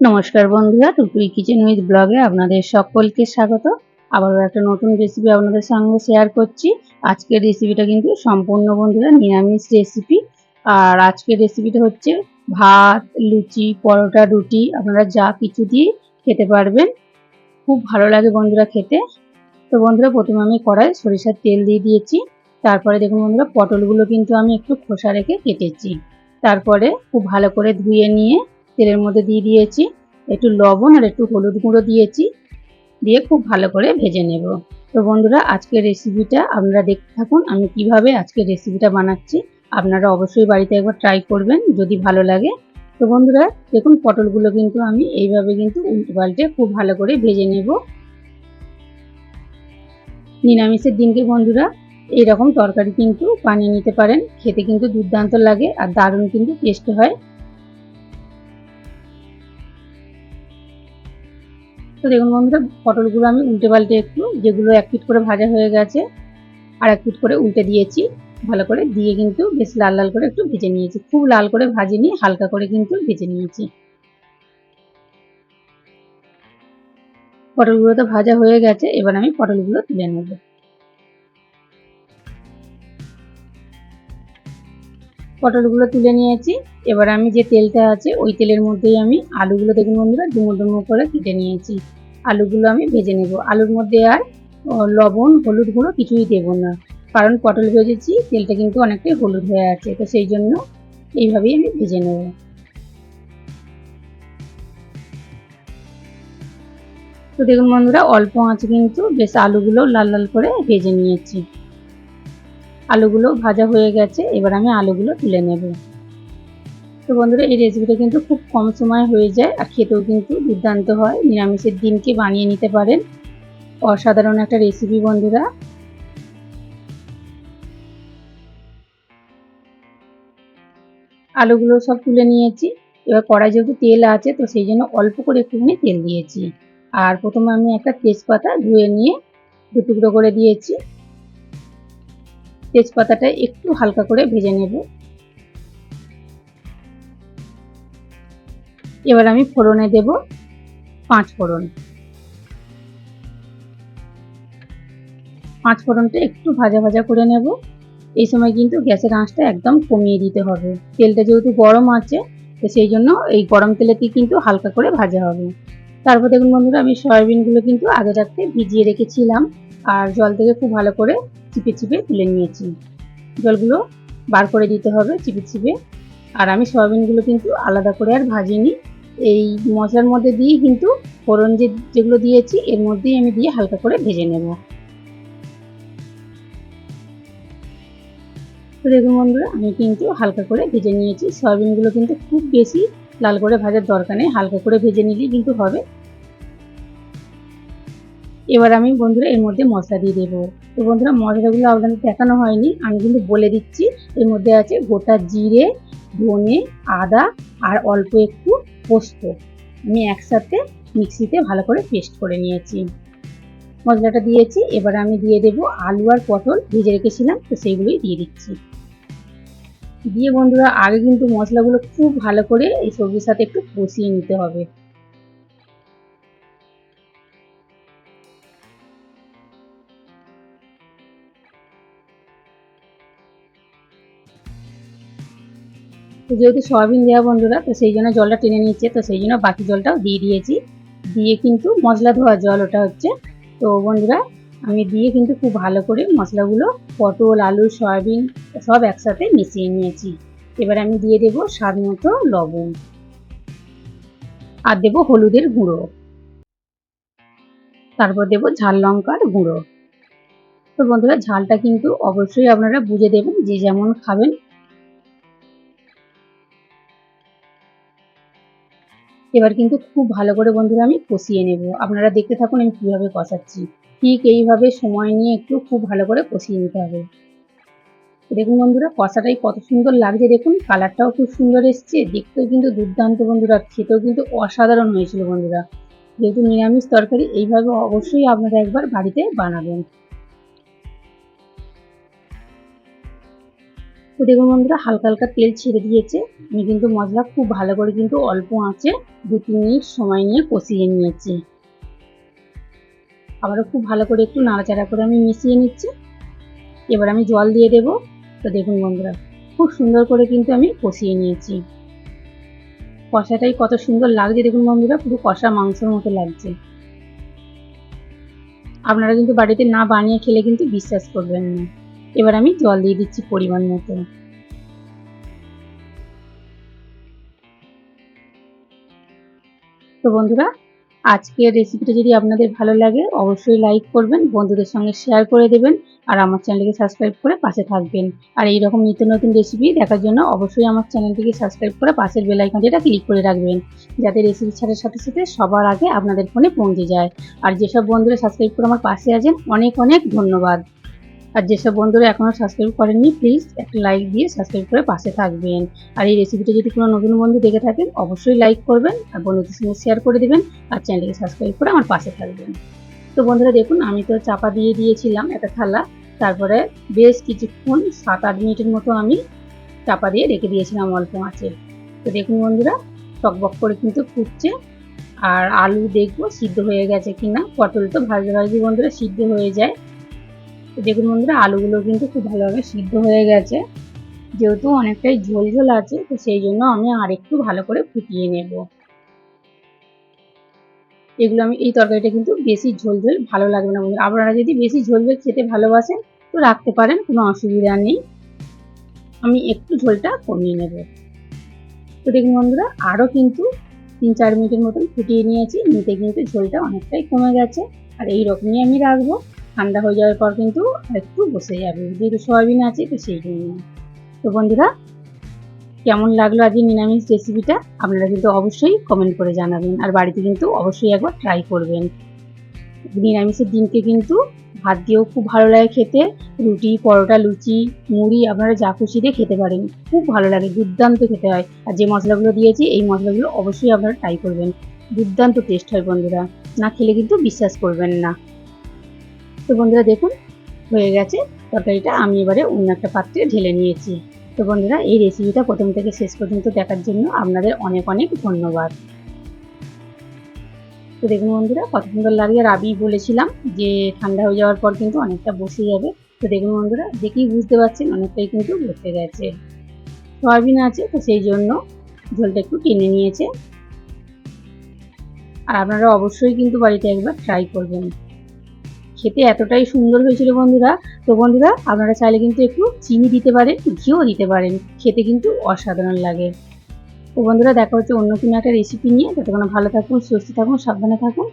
নমস্কার বন্ধুরা, টুটুই kitchen with ব্লগে আপনাদের সকলকে স্বাগত। আবারও একটা নতুন রেসিপি আপনাদের সঙ্গে শেয়ার করছি। আজকের রেসিপিটা কিন্তু সম্পূর্ণ বন্ধুরা নিরামিষ রেসিপি আর আজকের রেসিপিটা হচ্ছে ভাত, লুচি, পরোটা, রুটি, আপনারা যা কিছু দিয়ে খেতে পারবেন। খুব ভালো লাগে বন্ধুরা খেতে। তো বন্ধুরা, প্রথমে আমি কড়াই সরিষার তেল দিয়ে দিয়েছি। তারপরে দেখুন বন্ধুরা, পটলগুলো কিন্তু আমি একটু খোসা রেখে কেটেছি। তারপরে খুব ভালো করে ধুয়ে নিয়ে তেলের মধ্যে দিয়ে দিয়েছি, একটু লবণ আর একটু হলুদ গুঁড়ো দিয়েছি, দিয়ে খুব ভালো করে ভেজে নেব। তো বন্ধুরা, আজকের রেসিপিটা আপনারা দেখতে থাকুন, আমি কীভাবে আজকের রেসিপিটা বানাচ্ছি, আপনারা অবশ্যই বাড়িতে একবার ট্রাই করবেন, যদি ভালো লাগে। তো বন্ধুরা, দেখুন পটলগুলো কিন্তু আমি এইভাবে কিন্তু উল্টে পাল্টে খুব ভালো করে ভেজে নেব। নিরামিষের দিনকে বন্ধুরা, এইরকম তরকারি কিন্তু বানিয়ে নিতে পারেন, খেতে কিন্তু দুর্দান্ত লাগে আর দারুণ কিন্তু টেস্ট হয়। তো দেখুন বন্ধুরা, পটলগুলো আমি উল্টে পাল্টে একটু, যেগুলো এক পিট করে ভাজা হয়ে গেছে, আর এক পিট করে উল্টে দিয়েছি। ভালো করে দিয়ে কিন্তু বেশ লাল লাল করে একটু ভেজে নিয়েছি। খুব লাল করে ভাজিনি, হালকা করে কিন্তু ভেজে নিয়েছি। পটলগুলো তো ভাজা হয়ে গেছে, এবার আমি পটলগুলো তুলে নেব। পটলগুলো তুলে নিয়েছি। এবার আমি যে তেলটা আছে, ওই তেলের মধ্যেই আমি আলুগুলো দেখুন বন্ধুরা ডুমো ডুমো করে কেটে নিয়েছি। আলুগুলো আমি ভেজে নেব। আলুর মধ্যে আর লবণ, হলুদ গুঁড়ো কিছুই দেব না। কারণ পটল ভেজেছি, তেলটা কিন্তু অনেকটাই হলুদ হয়ে আছে, তো সেই জন্য এইভাবেই আমি ভেজে নেব। তো দেখুন বন্ধুরা, অল্প আঁচে কিন্তু বেশ আলুগুলো লাল লাল করে ভেজে নিয়েছি। আলুগুলো ভাজা হয়ে গেছে, এবার আমি আলুগুলো তুলে নেব। তো বন্ধুরা, এই রেসিপিটা কিন্তু খুব কম সময় হয়ে যায় আর খেতেও কিন্তু দুর্দান্ত হয়। নিরামিষের দিনকে বানিয়ে নিতে পারেন। অসাধারণ একটা রেসিপি বন্ধুরা। আলুগুলো সব তুলে নিয়েছি। এবার কড়াই যেহেতু তেল আছে, তো সেই জন্য অল্প করে একটুখানি তেল দিয়েছি। আর প্রথমে আমি একটা তেজপাতা ধুয়ে নিয়ে দু টুকরো করে দিয়েছি। তেজপাতাটা একটু হালকা করে ভেজে নেব। এবার আমি ফোড়নে দেব পাঁচ ফোড়ন। পাঁচ ফোড়নটা একটু ভাজা ভাজা করে নেব। এই সময় কিন্তু গ্যাসের আঁচটা একদম কমিয়ে দিতে হবে। তেলটা যেহেতু গরম আছে, তো সেই জন্য এই গরম তেলেতে কিন্তু হালকা করে ভাজা হবে। তারপর দেখুন বন্ধুরা, আমি সয়াবিনগুলো কিন্তু আগে রাখতে ভিজিয়ে রেখেছিলাম। আর জল থেকে খুব ভালো করে চিপে চিপে তুলে নিয়েছি। জলগুলো বার করে দিতে হবে চিপে চিপে। আর আমি সয়াবিনগুলো কিন্তু আলাদা করে আর ভাজিনি। এই মশলার মধ্যে দিয়েই কিন্তু ফোড়ন যে, যেগুলো দিয়েছি, এর মধ্যেই আমি দিয়ে হালকা করে ভেজে নেব। তো দেখুন বন্ধুরা, আমি কিন্তু হালকা করে ভেজে নিয়েছি। সয়াবিনগুলো কিন্তু খুব বেশি লাল করে ভাজার দরকার নেই। হালকা করে ভেজে নিলেই কিন্তু হবে। এবার আমি বন্ধুরা এর মধ্যে মশলা দিয়ে দেবো। তো বন্ধুরা মশলাগুলো আপনাদের দেখানো হয়নি, আমি কিন্তু বলে দিচ্ছি। এর মধ্যে আছে গোটা জিরে, ধনে, আদা আর অল্প একটু পোস্ত। আমি একসাথে মিক্সিতে ভালো করে পেস্ট করে নিয়েছি। মশলাটা দিয়েছি, এবার আমি দিয়ে দেব আলু আর পটল ভেজে রেখেছিলাম, তো সেইগুলোই দিয়ে দিচ্ছি। দিয়ে বন্ধুরা আগে কিন্তু মশলাগুলো খুব ভালো করে এই সবজির সাথে একটু কষিয়ে নিতে হবে। যেহেতু সয়াবিন দেওয়া বন্ধুরা, তো সেই জন্য জলটা টেনে নিচ্ছে তো সেই জন্য বাকি জলটাও দিয়ে দিয়েছি। দিয়ে কিন্তু মশলা ধোয়া জল ওটা হচ্ছে। তো বন্ধুরা, আমি দিয়ে কিন্তু খুব ভালো করে মশলাগুলো, পটল, আলু, সয়াবিন সব একসাথে মিশিয়ে নিয়েছি। এবার আমি দিয়ে দেব স্বাদ মতো লবণ। আর দেব হলুদের গুঁড়ো। তারপর দেব ঝাল লঙ্কার গুঁড়ো। তো বন্ধুরা, ঝালটা কিন্তু অবশ্যই আপনারা বুঝে দেবেন, যে যেমন খাবেন এবার কিন্তু খুব ভালো করে বন্ধুরা আমি কষিয়ে নেব। আপনারা দেখতে থাকুন আমি কীভাবে কষাচ্ছি। ঠিক এইভাবে সময় নিয়ে একটু খুব ভালো করে কষিয়ে নিতে হবে। দেখুন বন্ধুরা, কষাটাই কত সুন্দর লাগছে। দেখুন, কালারটাও খুব সুন্দর এসছে। দেখতেও কিন্তু দুর্দান্ত বন্ধুরা, খেতেও কিন্তু অসাধারণ হয়েছিল বন্ধুরা। যেহেতু নিরামিষ তরকারি, এইভাবে অবশ্যই আপনারা একবার বাড়িতে বানাবেন। তো দেখুন বন্ধুরা হালকা হালকা তেল ছেড়ে দিয়েছে। আমি কিন্তু মশলা খুব ভালো করে কিন্তু অল্প আঁচে দু, তিন মিনিট সময় নিয়ে কষিয়ে নিয়েছি। আবারও খুব ভালো করে একটু নাড়াচাড়া করে আমি মিশিয়ে নিচ্ছি। এবার আমি জল দিয়ে দেব তো দেখুন বন্ধুরা খুব সুন্দর করে কিন্তু আমি কষিয়ে নিয়েছি। কষাটাই কত সুন্দর লাগছে দেখুন বন্ধুরা পুরো কষা মাংসের মতো লাগছে। আপনারা কিন্তু বাড়িতে না বানিয়ে খেলে কিন্তু বিশ্বাস করবেন না। এবার আমি জল দিয়ে দিচ্ছি পরিমাণ মতো। তো বন্ধুরা, আজকের রেসিপিটা যদি আপনাদের ভালো লাগে, অবশ্যই লাইক করবেন, বন্ধুদের সঙ্গে শেয়ার করে দেবেন, আর আমার চ্যানেলকে সাবস্ক্রাইব করে পাশে থাকবেন। আর এই রকম নিত্য নতুন রেসিপি দেখার জন্য অবশ্যই আমার চ্যানেলটিকে সাবস্ক্রাইব করে পাশের বেল আইকনটা ক্লিক করে রাখবেন, যাতে রেসিপি ছাড়ার সাথে সাথে সবার আগে আপনাদের ফোনে পৌঁছে যায়। আর যেসব বন্ধুরা সাবস্ক্রাইব করে আমার পাশে আছেন, অনেক অনেক ধন্যবাদ। আর যেসব বন্ধুরা এখনও সাবস্ক্রাইব করেননি প্লিজ একটা লাইক দিয়ে সাবস্ক্রাইব করে পাশে থাকবেন। আর এই রেসিপিটা যদি কোনো নতুন বন্ধু দেখে থাকেন, অবশ্যই লাইক করবেন আর বন্ধুদের সঙ্গে শেয়ার করে দেবেন আর চ্যানেলকে সাবস্ক্রাইব করে আমার পাশে থাকবেন। তো বন্ধুরা দেখুন, আমি তো চাপা দিয়ে দিয়েছিলাম একটা থালা। তারপরে বেশ কিছুক্ষণ সাত আট মিনিটের মতো আমি চাপা দিয়ে রেখে দিয়েছিলাম অল্প আঁচে। তো দেখুন বন্ধুরা, টকবক করে কিন্তু ফুটছে। আর আলু দেখব সিদ্ধ হয়ে গেছে কিনা। পটল তো ভাজতে ভাজতে বন্ধুরা সিদ্ধ হয়ে যায়। দেখুন বন্ধুরা, আলুগুলো কিন্তু খুব ভালোভাবে সিদ্ধ হয়ে গেছে। যেহেতু অনেকটাই ঝোল ঝোল আছে, তো সেই জন্য আমি আর একটু ভালো করে ফুটিয়ে নেব। এগুলো আমি, এই তরকারিটা কিন্তু বেশি ঝোল ঝোল ভালো লাগবে না বন্ধুরা। আপনারা যদি বেশি ঝোল ঝোল খেতে ভালোবাসেন, তো রাখতে পারেন, কোনো অসুবিধা নেই। আমি একটু ঝোলটা কমিয়ে নেব। তো দেখুন বন্ধুরা, আরও কিন্তু তিন চার মিনিটের মতন ফুটিয়ে নিয়েছি, নিতে কিন্তু ঝোলটা অনেকটাই কমে গেছে। আর এই রকমই আমি রাখব। ঠান্ডা হয়ে যাওয়ার পর কিন্তু একটু বসে যাবে। যেহেতু সয়াবিন আছে, তো সেই জন্য। তো বন্ধুরা, কেমন লাগল আজকে নিরামিষ রেসিপিটা আপনারা কিন্তু অবশ্যই কমেন্ট করে জানাবেন। আর বাড়িতে কিন্তু অবশ্যই একবার ট্রাই করবেন। নিরামিষের দিনকে কিন্তু ভাত দিয়েও খুব ভালো লাগে খেতে। রুটি, পরোটা, লুচি, মুড়ি, আপনারা যা খুশি দিয়ে খেতে পারেন। খুব ভালো লাগে, দুর্দান্ত খেতে হয়। আর যে মশলাগুলো দিয়েছি, এই মশলাগুলো অবশ্যই আপনারা ট্রাই করবেন। দুর্দান্ত টেস্ট হয় বন্ধুরা। না খেলে কিন্তু বিশ্বাস করবেন না। তো বন্ধুরা দেখুন, হয়ে গেছে। তরকারিটা আমি এবারে অন্য একটা পাত্রে ঢেলে নিয়েছি। তো বন্ধুরা, এই রেসিপিটা প্রথম থেকে শেষ পর্যন্ত দেখার জন্য আপনাদের অনেক অনেক ধন্যবাদ। তো দেখুন বন্ধুরা, কত সুন্দর লাগে। আর আমি বলেছিলাম যে, ঠান্ডা হয়ে যাওয়ার পর কিন্তু অনেকটা বসে যাবে। তো দেখুন বন্ধুরা, দেখেই বুঝতে পারছেন অনেকটাই কিন্তু বসে গেছে। সয়াবিন আছে, তো সেই জন্য ঝোলটা একটু টেনে নিয়েছে। আর আপনারা অবশ্যই কিন্তু বাড়িতে একবার ট্রাই করবেন। খেতে এতটাই সুন্দর হয়েছিল বন্ধুরা। তো বন্ধুরা, আপনারা চাইলে কিন্তু একটু চিনি দিতে পারেন ঘিও দিতে পারেন। খেতে কিন্তু অসাধারণ লাগে। তো বন্ধুরা, দেখা হচ্ছে অন্য কোনো একটা রেসিপি নিয়ে। ততক্ষণ ভালো থাকুন, সুস্থ থাকুন, সাবধানে থাকুন।